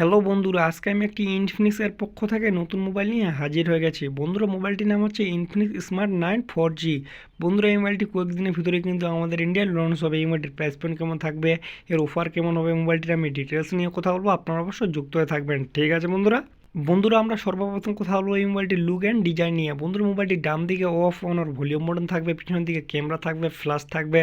Hello বন্ধুরা, আজকে আমি একটি ইনফিনিক্সের পক্ষ থেকে নতুন মোবাইল নিয়ে হাজির হয়ে গেছি। বন্ধুরা মোবাইলটির নাম হচ্ছে Infinix smart nine four G বন্ধুরা, এই মোবাইলটি কয়েকদিনের ভিতরে কিন্তু আমাদের ইন্ডিয়ার লঞ্চ হবে। এই মোবাইলটির প্রাইস পয়েন্ট কেমন থাকবে, এর অফার কেমন হবে মোবাইলটির আমি ডিটেলস নিয়ে কথা বলব। আপনারা অবশ্যই যুক্ত হয়ে থাকবেন। ঠিক আছে বন্ধুরা? বন্ধুরা, আমরা সর্বপ্রথম কথা বলব এই মোবাইলটির লুক অ্যান্ড ডিজাইন নিয়ে। বন্ধুর মোবাইলটির ডান দিকে অফ অন আর ভলিউম বাটন থাকবে, পিছনের দিকে ক্যামেরা থাকবে ফ্ল্যাশ থাকবে,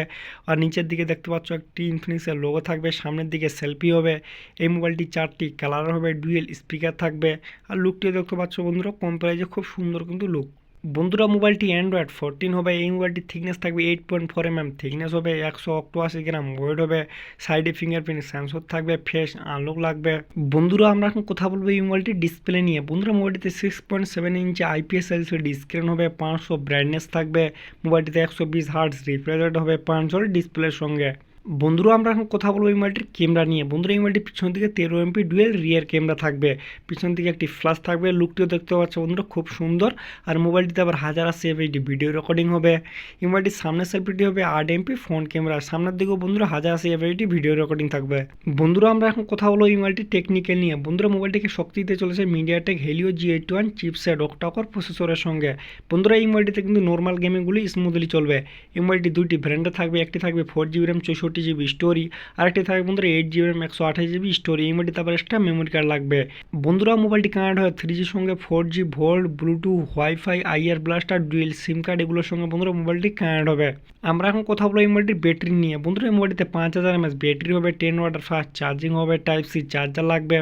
আর নিচের দিকে দেখতে পাচ্ছ একটি ইনফিনিক্সের লোগো থাকবে, সামনের দিকে সেলফি হবে। এই মোবাইলটি চারটি কালার হবে ডুয়েল স্পিকার থাকবে। আর লুকটিও দেখতে পাচ্ছ বন্ধুরা কম খুব সুন্দর কিন্তু লুক বন্ধুরা, মোবাইলটি অ্যান্ড্রয়েড ফোরটিন হবে, এই মোবাইলটির থিকনেস থাকবে eight point four M M thickness হবে একশো অষ্টআশি গ্রাম ওয়েট হবে সাইডে ফিঙ্গারপ্রিন্ট সেন্সর থাকবে ফেস আলোক লাগবে। বন্ধুরা, আমরা এখন কথা বলব এই মোবাইলটির ডিসপ্লে নিয়ে। বন্ধুরা, মোবাইলটিতে six point seven inch IPS LCD screen হবে, পাঁচশো ব্রাইটনেস থাকবে। মোবাইলটিতে একশো বিশ হার্টস রিফ্রেশ রেট হবে পাঁচশো ডিসপ্লের সঙ্গে। বন্ধুরা, আমরা এখন কথা বলব এই মোবাইলটির ক্যামেরা নিয়ে। বন্ধুরা, এই মোবাইলটির পিছন দিকে তেরো এমপি ডুয়েল রিয়ার ক্যামেরা থাকবে। পিছন দিকে একটি ফ্ল্যাশ থাকবে। লুকটিও দেখতে পাচ্ছ বন্ধুরা, খুব সুন্দর। আর মোবাইলটিতে আবার হাজার আশি এফএইচডি ভিডিও রেকর্ডিং হবে। এই মোবাইলটির সামনের সেলফিটি হবে আট এমপি ফ্রন্ট ক্যামেরা সামনের দিকেও বন্ধুরা হাজার আশি এফএইচডি ভিডিও রেকর্ডিং থাকবে। বন্ধুরা, আমরা এখন কথা বলব এই মোবাইলটি টেকনিক্যাল নিয়ে। বন্ধুরা মোবাইলটিকে শক্তি দিতে চলেছে MediaTek Helio G eight one chipset octa core প্রসেসরের সঙ্গে। বন্ধুরা, এই মোবাইলটিতে কিন্তু নর্মাল গেমিংগুলি স্মুথলি চলবে। এই মোবাইলটি দুইটি ব্র্যান্ডে থাকবে, একটি থাকবে ফোর জিবি র্যাম চৌষট্টি জিবি স্টোরি আরেকটি থাকবে বন্ধুরা এইট জিবি র্যাম একশো আঠাশ জিবি স্টোরি এই মোবাইলটি তারপর এক্সট্রা মেমোরি কার্ড লাগবে। বন্ধুরা মোবাইলটি কানেক্ট হয় থ্রি জির সঙ্গে four G VoLTE Bluetooth WiFi IR blaster dual SIM card এগুলোর সঙ্গে বন্ধুরা মোবাইলটি কানেক্ট হবে। আমরা এখন কথা বলব এই মোবাইলটির ব্যাটারি নিয়ে। বন্ধুরা এই মোবাইলটিতে পাঁচ হাজার এমএস ব্যাটারি হবে টেন ওয়াটার ফাস্ট চার্জিং হবে টাইপ সি চার্জার লাগবে।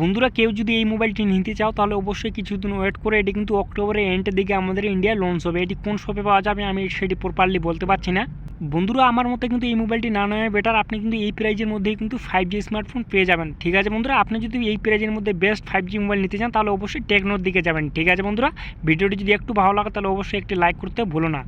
বন্ধুরা কেউ যদি এই মোবাইলটি নিতে চাও তাহলে অবশ্যই কিছুদিন ওয়েট করে, এটি কিন্তু অক্টোবরের এন্ডের দিকে আমাদের ইন্ডিয়া লঞ্চ হবে। এটি কোন শপে পাওয়া যাবে আমি সেটি প্রপারলি বলতে পারছি না। বন্ধুরা, আমার মতে কিন্তু এই মোবাইলটি না নেওয়া বেটার আপনি কিন্তু এই প্রাইজের মধ্যেই কিন্তু ফাইভ জি স্মার্টফোন পেয়ে যাবেন, ঠিক আছে বন্ধুরা? আপনি যদি এই প্রাইজের মধ্যে বেস্ট ফাইভ জি মোবাইল নিতে চান, তাহলে অবশ্যই টেকনোর দিকে যাবেন, ঠিক আছে বন্ধুরা? ভিডিওটি যদি একটু ভালো লাগে, তাহলে অবশ্যই একটি লাইক করতে ভুলো না।